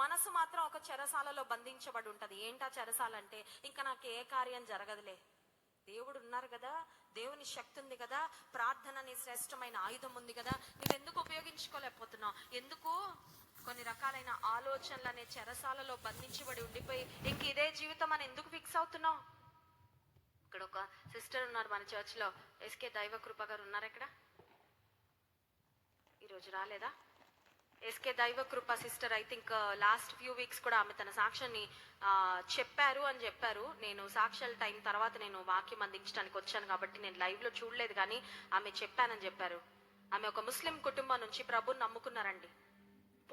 మనసు మాత్రం ఒక చెరసాలలో బంధించబడి ఉంటది. ఏంటా చెరసాల అంటే ఇంకా నాకు ఏ కార్యం జరగదులే. దేవుడు ఉన్నారు కదా దేవుని శక్తి ఉంది కదా ప్రార్థన నీ శ్రేష్టమైన ఆయుధం ఉంది కదా నువ్వు ఎందుకు ఉపయోగించుకోలేకపోతున్నావు? ఎందుకు? కొన్ని రకాలైన ఆలోచనలు అనే చెరసాలలో బంధించబడి ఉండిపోయి ఇంక ఇదే జీవితం అని ఎందుకు ఫిక్స్ అవుతున్నావు? ఇక్కడ ఒక సిస్టర్ ఉన్నారు మన చర్చ్లో. ఎస్కే దైవ కృప గారు ఉన్నారు ఇక్కడ ఈరోజు రాలేదా? SK Daiva Krupa sister I think last few weeks కూడా ఆమె తన సాక్ష్యాన్ని చెప్పారు అని చెప్పారు. నేను సాక్ష్యాల టైం తర్వాత నేను వాక్యం అందించడానికి వచ్చాను కాబట్టి నేను లైవ్లో చూడలేదు కానీ ఆమె చెప్పానని చెప్పారు. ఆమె ఒక ముస్లిం కుటుంబం నుంచి ప్రభుని నమ్ముకున్నారండి.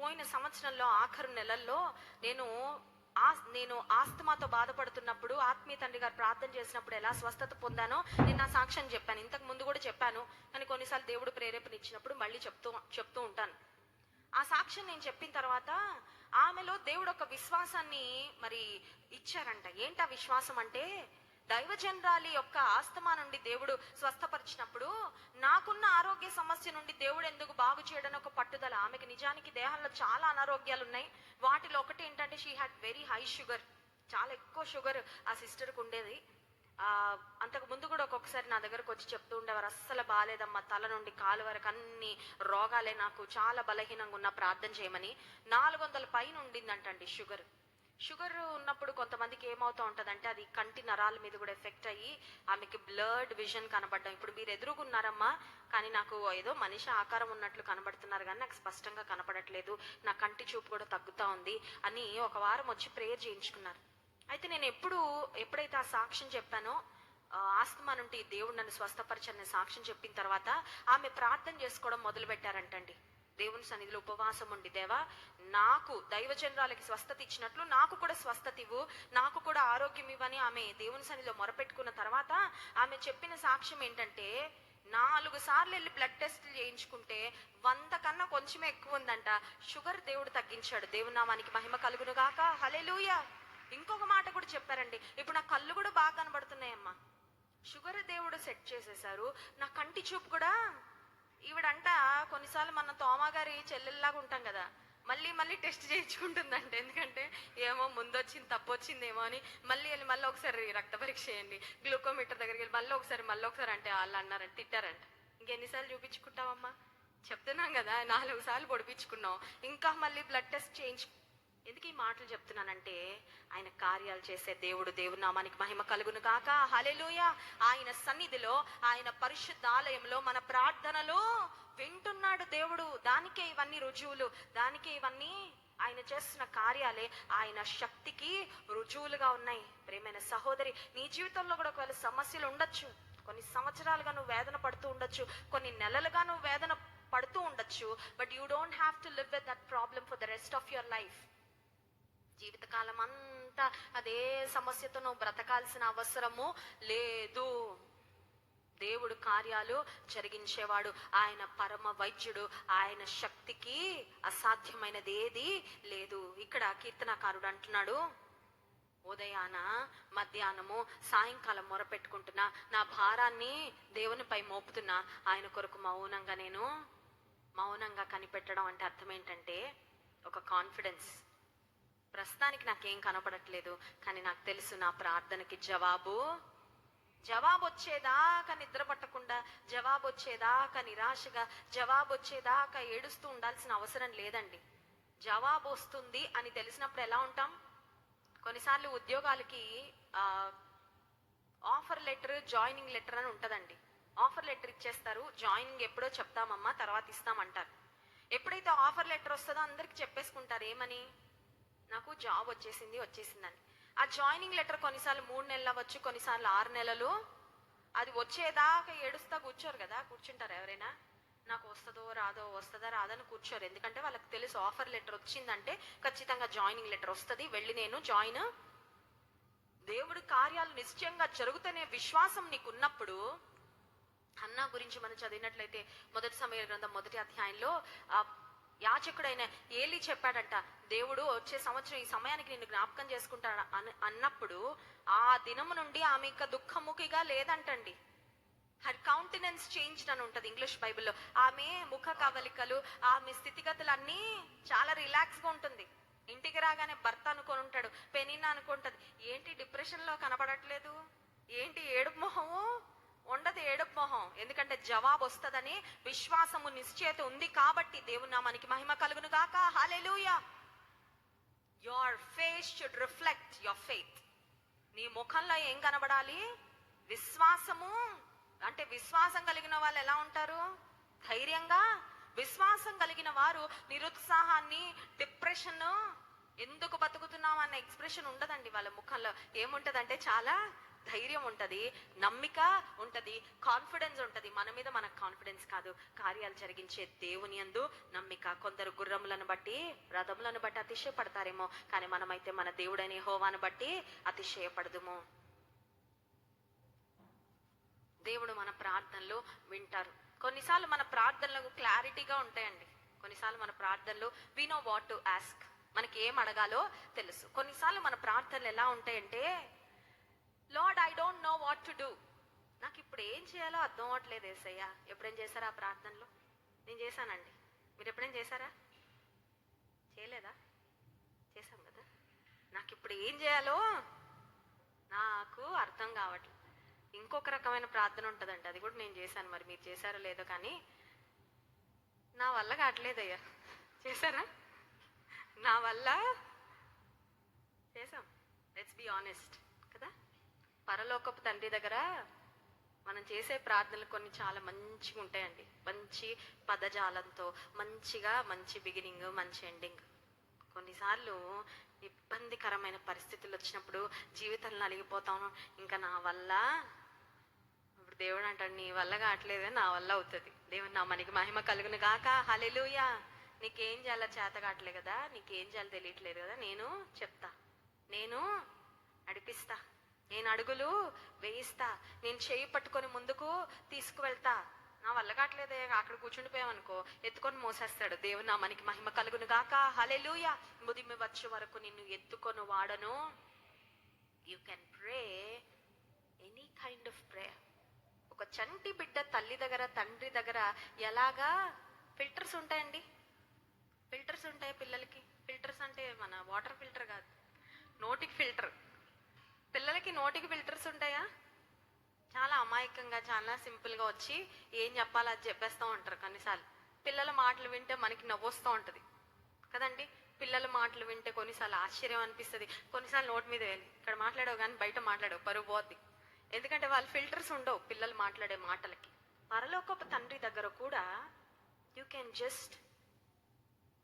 పోయిన సంవత్సరంలో ఆఖరు నెలల్లో నేను ఆ నేను ఆస్తమాతో బాధపడుతున్నప్పుడు ఆత్మీయ తండ్రి గారు ప్రార్థన చేసినప్పుడు ఎలా స్వస్థత పొందానో నేను నా సాక్ష్యం చెప్పాను. ఇంతకు ముందు కూడా చెప్పాను. కానీ కొన్నిసార్లు దేవుడు ప్రేరేపణ ఇచ్చినప్పుడు మళ్ళీ చెప్తూ చెప్తూ ఉంటాను. ఆ సాక్ష్యం నేను చెప్పిన తర్వాత ఆమెలో దేవుడు ఒక విశ్వాసాన్ని మరి ఇచ్చారంట. ఏంటా విశ్వాసం అంటే దైవజనరాలి యొక్క ఆస్తమా నుండి దేవుడు స్వస్థపరిచినప్పుడు నాకున్న ఆరోగ్య సమస్య నుండి దేవుడు ఎందుకు బాగు చేయడం ఒక పట్టుదల ఆమెకి నిజానికి దేహంలో చాలా అనారోగ్యాలు ఉన్నాయి వాటిలో ఒకటి ఏంటంటే she had very high sugar చాలా ఎక్కువ షుగర్ ఆ సిస్టర్కి ఉండేది. అంతకు ముందు కూడా ఒక్కొక్కసారి నా దగ్గరకు వచ్చి చెప్తూ ఉండేవారు అస్సలు బాగాలేదమ్మా తల నుండి కాలు వరకు అన్ని రోగాలే నాకు చాలా బలహీనంగా ఉన్న ప్రార్థన చేయమని. నాలుగు వందల పైన ఉండిందంటండి షుగర్. షుగర్ ఉన్నప్పుడు కొంతమందికి ఏమవుతూ ఉంటదంటే అది కంటి నరాల మీద కూడా ఎఫెక్ట్ అయ్యి ఆమెకి బ్లర్డ్ విజన్ కనబడడం. ఇప్పుడు మీరు ఎదురుగున్నారమ్మా కానీ నాకు ఏదో మనిషి ఆకారం ఉన్నట్లు కనబడుతున్నారు కానీ నాకు స్పష్టంగా కనపడట్లేదు నా కంటి చూపు కూడా తగ్గుతా ఉంది అని ఒక వారం వచ్చి ప్రేయర్ చేయించుకున్నారు. అయితే నేను ఎప్పుడు ఎప్పుడైతే ఆ సాక్ష్యం చెప్పానో ఆస్తమా నుండి దేవుడు నన్ను స్వస్థపరచని సాక్ష్యం చెప్పిన తర్వాత ఆమె ప్రార్థన చేసుకోవడం మొదలు పెట్టారంటండి దేవుని సన్నిధిలో ఉపవాసం ఉండి దేవా నాకు దైవజనరాలకి స్వస్థత ఇచ్చినట్లు నాకు కూడా స్వస్థత ఇవ్వు నాకు కూడా ఆరోగ్యం ఇవ్వని ఆమె దేవుని సన్నిధిలో మొరపెట్టుకున్న తర్వాత ఆమె చెప్పిన సాక్ష్యం ఏంటంటే నాలుగు సార్లు వెళ్ళి బ్లడ్ టెస్ట్లు చేయించుకుంటే వంద కన్నా కొంచెమే ఎక్కువ ఉందంట. షుగర్ దేవుడు తగ్గించాడు. దేవునామానికి మహిమ కలుగునుగాక హలే హలెలూయా ఇంకొక మాట కూడా చెప్పారండి. ఇప్పుడు నా కళ్ళు కూడా బాగా కనబడుతున్నాయమ్మా. షుగర్ దేవుడు సెట్ చేసేసారు నా కంటి చూపు కూడా ఈవిడంట కొన్నిసార్లు మన తోమగారి చెల్లెల్లాగా ఉంటాం కదా. మళ్ళీ మళ్ళీ టెస్ట్ చేయించుకుంటుందంట. ఎందుకంటే ఏమో ముందు వచ్చింది తప్పు వచ్చిందేమో అని మళ్ళీ వెళ్ళి మళ్ళీ ఒకసారి రక్త పరీక్ష చేయండి. గ్లూకోమీటర్ దగ్గరికి వెళ్ళి మళ్ళీ ఒకసారి మళ్ళీ ఒకసారి అంటే వాళ్ళు అన్నారంట తిట్టారంట. ఇంకెన్నిసార్లు చూపించుకుంటావమ్మా? చెప్తున్నాం కదా నాలుగు సార్లు పొడిపించుకున్నాం. ఇంకా మళ్ళీ బ్లడ్ టెస్ట్ చేయించు ఎందుకు ఈ మాటలు చెప్తున్నానంటే ఆయన కార్యాలు చేసే దేవుడు దేవుడు నామానికి మహిమ కలుగును కాక హలెలుయ ఆయన సన్నిధిలో ఆయన పరిశుద్ధ ఆలయంలో మన ప్రార్థనలు వింటున్నాడు దేవుడు. దానికే ఇవన్నీ రుజువులు. దానికే ఇవన్నీ ఆయన చేస్తున్న కార్యాలే ఆయన శక్తికి రుజువులుగా ఉన్నాయి. ప్రేమైన సహోదరి నీ జీవితంలో కూడా ఒకవేళ సమస్యలు ఉండొచ్చు కొన్ని సంవత్సరాలుగా నువ్వు వేదన పడుతూ ఉండొచ్చు కొన్ని నెలలుగా నువ్వు వేదన పడుతూ ఉండొచ్చు but you don't have to live with that problem for the rest of your life జీవితకాలం అంతా అదే సమస్యతో నువ్వు బ్రతకాల్సిన అవసరము లేదు. దేవుడు కార్యాలు జరిగించేవాడు. ఆయన పరమ వైద్యుడు. ఆయన శక్తికి అసాధ్యమైనది ఏది లేదు. ఇక్కడ కీర్తనకారుడు అంటున్నాడు ఉదయాన మధ్యాహ్నము సాయంకాలం మొరపెట్టుకుంటున్నా. నా భారాన్ని దేవునిపై మోపుతున్నా. ఆయన కొరకు మౌనంగా నేను మౌనంగా కనిపెట్టడం అంటే అర్థం ఏంటంటే ఒక కాన్ఫిడెన్స్. ప్రస్తుతానికి నాకేం కనపడట్లేదు కానీ నాకు తెలుసు నా ప్రార్థనకి జవాబు. జవాబు వచ్చేదాకా నిద్ర పట్టకుండా జవాబు వచ్చేదాకా నిరాశగా జవాబు వచ్చేదాకా ఏడుస్తూ ఉండాల్సిన అవసరం లేదండి. జవాబు వస్తుంది అని తెలిసినప్పుడు ఎలా ఉంటాం? కొన్నిసార్లు ఉద్యోగాలకి ఆఫర్ లెటర్ జాయినింగ్ లెటర్ అని ఉంటుందండి. ఆఫర్ లెటర్ ఇచ్చేస్తారు జాయినింగ్ ఎప్పుడో చెప్తామమ్మా తర్వాత ఇస్తామంటారు. ఎప్పుడైతే ఆఫర్ లెటర్ వస్తుందో అందరికి చెప్పేసుకుంటారు ఏమని? నాకు జాబ్ వచ్చేసింది వచ్చేసిందని. ఆ జాయినింగ్ లెటర్ కొన్నిసార్లు మూడు నెలలు అవ్వచ్చు కొన్నిసార్లు ఆరు నెలలు. అది వచ్చేదాకా ఏడుస్తా కూర్చోరు కదా కూర్చుంటారు ఎవరైనా? నాకు వస్తుందో రాదో వస్తుందా రాదని కూర్చోరు. ఎందుకంటే వాళ్ళకి తెలుసు ఆఫర్ లెటర్ వచ్చిందంటే ఖచ్చితంగా జాయినింగ్ లెటర్ వస్తుంది. వెళ్ళి నేను జాయిన్. దేవుడి కార్యాలు నిశ్చయంగా జరుగుతనే విశ్వాసం నీకు ఉన్నప్పుడు అన్నా గురించి మనం చదివినట్లయితే మొదటి సమయ గ్రంథం మొదటి అధ్యాయంలో యాచకుడైన ఏలి చెప్పాడంట దేవుడు వచ్చే సంవత్సరం ఈ సమయానికి నిన్ను జ్ఞాపకం చేసుకుంటాడు? అన్న- అన్నప్పుడు ఆ దినము నుండి ఆమె ఇంకా దుఃఖముఖిగా లేదంటండి. హర్ కౌంటెనెన్స్ చేంజ్ అని ఉంటుంది ఇంగ్లీష్ బైబిల్లో. ఆమె ముఖ కవలికలు ఆమె స్థితిగతులన్నీ చాలా రిలాక్స్గా ఉంటుంది. ఇంటికి రాగానే భర్త అనుకొని ఉంటాడు పెనిన్న అనుకుంటది ఏంటి డిప్రెషన్లో కనబడట్లేదు ఏంటి ఏడుపు మొహము? ఉండదు ఏడుపు మొహం. ఎందుకంటే జవాబు వస్తదని విశ్వాసము నిశ్చయత ఉంది కాబట్టి దేవుని నామానికి మహిమ కలుగును గాక. Hallelujah your face should reflect your faith నీ ముఖంలో ఏం కనబడాలి? విశ్వాసము. అంటే విశ్వాసం కలిగిన వాళ్ళు ఎలా ఉంటారు? ధైర్యంగా విశ్వాసం కలిగిన వారు నిరుత్సాహాన్ని డిప్రెషన్ ఎందుకు బతుకుతున్నాం అన్న ఎక్స్ప్రెషన్ ఉండదండి వాళ్ళ ముఖంలో. ఏముంటదంటే చాలా ధైర్యం ఉంటుంది నమ్మిక ఉంటుంది కాన్ఫిడెన్స్ ఉంటుంది. మన మీద మనకు కాన్ఫిడెన్స్ కాదు. కార్యాలు జరిగించే దేవుని యందు నమ్మిక. కొందరు గుర్రములను బట్టి రథములను బట్టి అతిశయపడతారేమో. కానీ మనమైతే మన దేవుడనే హోవాను బట్టి అతిశయపడదుము. దేవుడు మన ప్రార్థనలు వింటారు. కొన్నిసార్లు మన ప్రార్థనలకు క్లారిటీగా ఉంటాయండి. కొన్నిసార్లు మన ప్రార్థనలు we know what to ask మనకి ఏం అడగాలో తెలుసు. కొన్నిసార్లు మన ప్రార్థనలు ఎలా ఉంటాయంటే lord I don't know what to do నాకు ఇప్పుడు ఏం చేయాలో అర్థం అవ్వట్లేదు ఏసయ్యా. ఎప్పుడేం చేశారా ఆ ప్రార్థనలో? నేను చేశానండి. మీరు ఎప్పుడేం చేశారా? చేయలేదా? చేశాం కదా. నాకు ఇప్పుడు ఏం చేయాలో నాకు అర్థం కావట్లేదు. ఇంకొక రకమైన ప్రార్థన ఉంటుందండి. అది కూడా నేను చేశాను. మరి మీరు చేశారో లేదో కానీ నా వల్ల కావట్లేదయ్యా చేశారా? నా వల్ల చేసాం లెట్స్ బి ఆనెస్ట్ పరలోకపు తండ్రి దగ్గర మనం చేసే ప్రార్థనలు కొన్ని చాలా మంచిగా ఉంటాయండి. మంచి పదజాలంతో మంచిగా మంచి బిగినింగ్ మంచి ఎండింగ్ కొన్నిసార్లు ఇబ్బందికరమైన పరిస్థితులు వచ్చినప్పుడు జీవితంలో అలిగిపోతాను ఇంకా నా వల్ల ఇప్పుడు దేవుడు అంటాడు నీ వల్ల కావట్లేదు నా వల్ల అవుతుంది. దేవుడు నా మనకి మహిమ కలుగును గాక హలెలుయా నీకేం చేయాలో చేత కావట్లేదు కదా నీకేం చేయాలో తెలియట్లేదు కదా నేను చెప్తా. నేను నడిపిస్తా. నేను అడుగులు వేయిస్తా. నేను చేయి పట్టుకొని ముందుకు తీసుకువెళ్తా. నా వల్ల కావట్లేదే. అక్కడ కూర్చుండిపోయామనుకో ఎత్తుకొని మోసేస్తాడు. దేవుడు నా మనకి మహిమ కలుగును గాక. హలెలుయ ముదిమి వచ్చే వరకు నిన్ను ఎత్తుకొని వాడను. You can pray any kind of prayer ఒక చంటి బిడ్డ తల్లి దగ్గర తండ్రి దగ్గర ఎలాగా ఫిల్టర్స్ ఉంటాయండి? ఫిల్టర్స్ ఉంటాయి పిల్లలకి? ఫిల్టర్స్ అంటే మన వాటర్ ఫిల్టర్ కాదు. నోటికి ఫిల్టర్. పిల్లలకి నోటికి ఫిల్టర్స్ ఉంటాయా? చాలా అమాయకంగా చాలా సింపుల్గా వచ్చి ఏం చెప్పాలో అది చెప్పేస్తూ ఉంటారు కొన్నిసార్లు. పిల్లల మాటలు వింటే మనకి నవ్వొస్తూ ఉంటుంది. కదండి? పిల్లల మాటలు వింటే కొన్నిసార్లు ఆశ్చర్యం అనిపిస్తుంది. కొన్నిసార్లు నోటి మీద వెళ్ళి ఇక్కడ మాట్లాడవు కానీ బయట మాట్లాడవు పరువు పోద్ది. ఎందుకంటే వాళ్ళ ఫిల్టర్స్ ఉండవు పిల్లలు మాట్లాడే మాటలకి. పరలోకపు తండ్రి దగ్గర కూడా you can just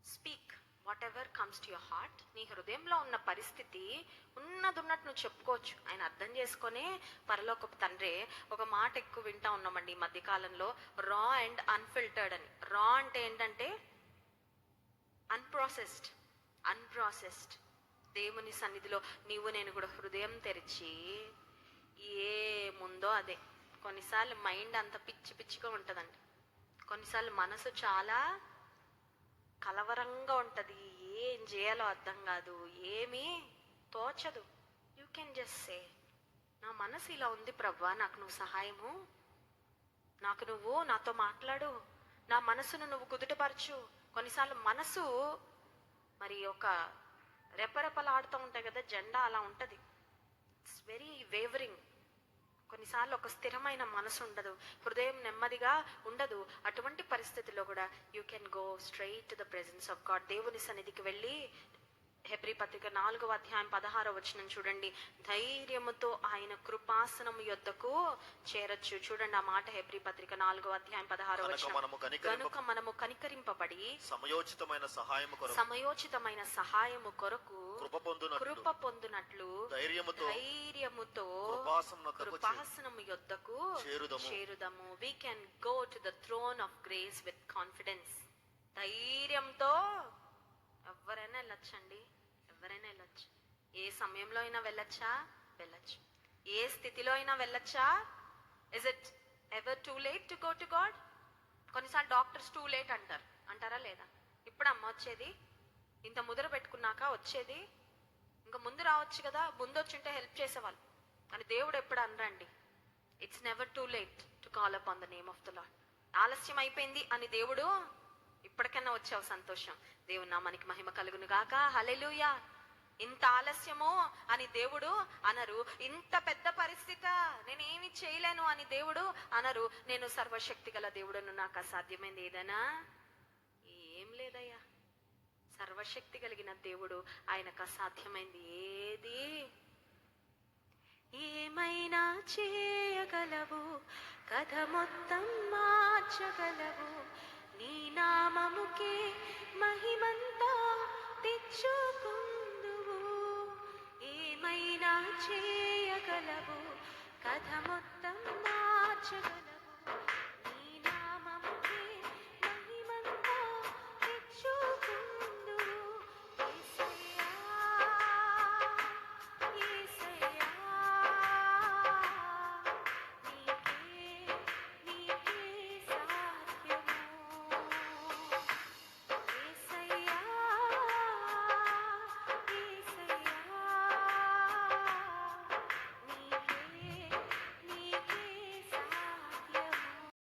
speak whatever comes to your heart నీ హృదయంలో ఉన్న పరిస్థితి ఉన్నది ఉన్నట్టు నువ్వు చెప్పుకోవచ్చు. ఆయన అర్థం చేసుకొని పరలోకపు తండ్రి ఒక మాట ఎక్కువ వింటా ఉన్నామండి ఈ మధ్యకాలంలో రా అండ్ అన్ఫిల్టర్డ్ అని. రా అంటే ఏంటంటే అన్ప్రాసెస్డ్ అన్ప్రాసెస్డ్ దేవుని సన్నిధిలో నీవు నేను కూడా హృదయం తెరిచి ఏముందో అదే. కొన్నిసార్లు మైండ్ అంత పిచ్చి పిచ్చిగా ఉంటుందండి. కొన్నిసార్లు మనసు చాలా కలవరంగా ఉంటుంది. ఏం చేయాలో అర్థం కాదు. ఏమీ తోచదు. యూ కెన్ జస్ట్ సే నా మనసు ఇలా ఉంది ప్రవ్వా నాకు నువ్వు సహాయము. నాకు నువ్వు నాతో మాట్లాడు. నా మనసును నువ్వు కుదుటపరచు. కొన్నిసార్లు మనసు మరి ఒక రెపరెపలాడుతూ ఉంటాయి కదా జెండా అలా ఉంటుంది. ఇట్స్ వెరీ వేవరింగ్ కొన్నిసార్లు ఒక స్థిరమైన మనసు ఉండదు హృదయం నెమ్మదిగా ఉండదు. అటువంటి పరిస్థితుల్లో కూడా you can go straight to the presence of God దేవుని సన్నిధికి వెళ్ళి హెబ్రి పత్రిక నాలుగవ అధ్యాయం పదహారో వచనం చూడండి. ధైర్యముతో ఆయన కృపాసనము యొద్దకు చేరొచ్చు. చూడండి ఆ మాట హెబ్రి పత్రిక నాలుగవ అధ్యాయం పదహారో కనుక వచనం. కనుక మనము కనికరింపబడి సమయోచితమైన సహాయము కొరకు సమయోచితమైన సహాయము కొరకు కృప పొందునట్లు కృప పొందునట్లు ధైర్యముతో ధైర్యముతో కృపాసనము యొద్దకు చేరుదము. చేరుదము. We can go to the throne of grace with confidence ధైర్యంతో ఎవరైనా వెళ్ళొచ్చండి. ఎవరైనా వెళ్ళొచ్చు. ఏ సమయంలో అయినా వెళ్ళొచ్చా? వెళ్ళొచ్చు. ఏ స్థితిలో అయినా వెళ్ళొచ్చా? Is it ever too late to go to God కొన్నిసార్లు డాక్టర్స్ టూ లేట్ అంటారు. అంటారా లేదా? ఇప్పుడు అమ్మ వచ్చేది ఇంత ముద్ర పెట్టుకున్నాక వచ్చేది ఇంకా ముందు రావచ్చు కదా ముందు వచ్చింటే హెల్ప్ చేసేవాళ్ళు. కానీ దేవుడు ఎప్పుడు అనరండి. It's never too late to call upon the name of the lord ఆలస్యం అయిపోయింది అని దేవుడు ఇప్పటికైనా వచ్చావు సంతోషం. దేవుని నామానికి మహిమ కలుగును గాక. హల్లెలూయా ఇంత ఆలస్యమో అని దేవుడు అనరు. ఇంత పెద్ద పరిస్థితి నేనేమి చేయలేను అని దేవుడు అనరు. నేను సర్వశక్తి గల దేవుడును నాకు అసాధ్యమైంది ఏదైనా? ఏం లేదయ్యా. సర్వశక్తి కలిగిన దేవుడు ఆయనకు అసాధ్యమైంది ఏది? ఏమైనా చేయగలవు? కథ మొత్తం మార్చగలవు? నీ నామముకే మహిమంతా చేయగలవు. కథ మొత్తం మార్చగలవు.